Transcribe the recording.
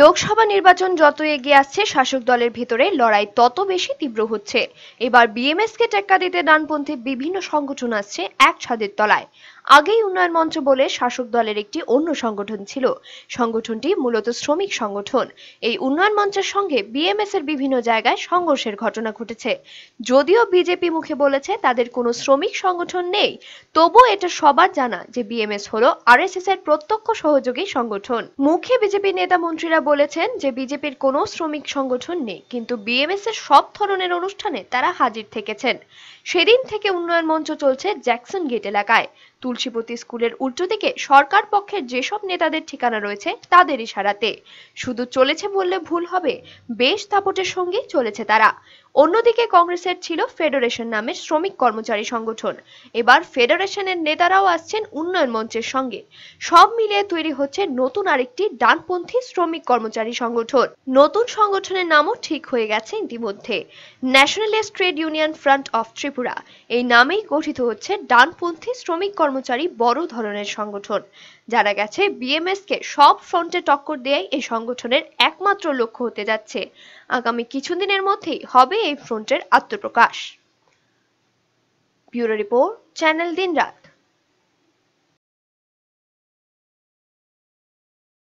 লোকসভা নির্বাচন যত এগিয়ে আসছে, শাসক দলের ভিতরে লড়াই তত বেশি তীব্র হচ্ছে। এবার বিএমএসকে টেক্কা দিতে ডানপন্থী বিভিন্ন সংগঠন আসছে এক ছাদের তলায়। আগেই উন্নয়ন মঞ্চ বলে শাসক দলের একটি অন্য সংগঠন ছিল। সংগঠনটি মূলত শ্রমিক সংগঠন। এই উন্নয়ন মঞ্চের সঙ্গে বিএমএস এর বিভিন্ন জায়গায় সংঘর্ষের ঘটনা ঘটেছে। যদিও বিজেপি মুখে বলেছে তাদের কোনো শ্রমিক সংগঠন নেই, তবুও এটা সবার জানা যে বিএমএস হলো আরএসএস এর প্রত্যক্ষ সহযোগী সংগঠন। মুখে বিজেপি নেতা মন্ত্রীরা বলেছেন যে বিজেপির কোনো শ্রমিক সংগঠন নেই, কিন্তু বিএমএস এর সব ধরনের অনুষ্ঠানে তারা হাজির থেকেছেন। সেদিন থেকে উন্নয়ন মঞ্চ চলছে জ্যাকসন গেট এলাকায়। তুলসীপতি স্কুলের উল্টো দিকে সরকার পক্ষের যেসব নেতাদের ঠিকানা রয়েছে, তাদের ইশারাতে। শুধু চলেছে বললে ভুল হবে, বেশ দাপটের সঙ্গে চলেছে তারা। অন্যদিকে কংগ্রেসের ছিল ফেডারেশন নামের শ্রমিক কর্মচারী সংগঠন। এবার ফেডারেশনের নেতারাও আসছেন উন্নয়ন মঞ্চের সঙ্গে। সব মিলিয়ে তৈরি হচ্ছে নতুন আরেকটি ডানপন্থী শ্রমিক কর্মচারী সংগঠন। নতুন সংগঠনের নামও ঠিক হয়ে গেছে ইতিমধ্যে। Nationalist trade union front of Tripura. এই নামেই গঠিত হচ্ছে ডানপন্থী শ্রমিক কর্মচারী বড় ধরনের সংগঠন। জানা গেছে বিএমএস কে সব ফ্রন্টে টক্কর দেয়াই এই সংগঠনের একমাত্র লক্ষ্য হতে যাচ্ছে। আগামী কিছুদিনের মধ্যেই হবে এই ফ্রন্টের আত্মপ্রকাশ। ব্যুরো রিপোর্ট, চ্যানেল দিনরাত।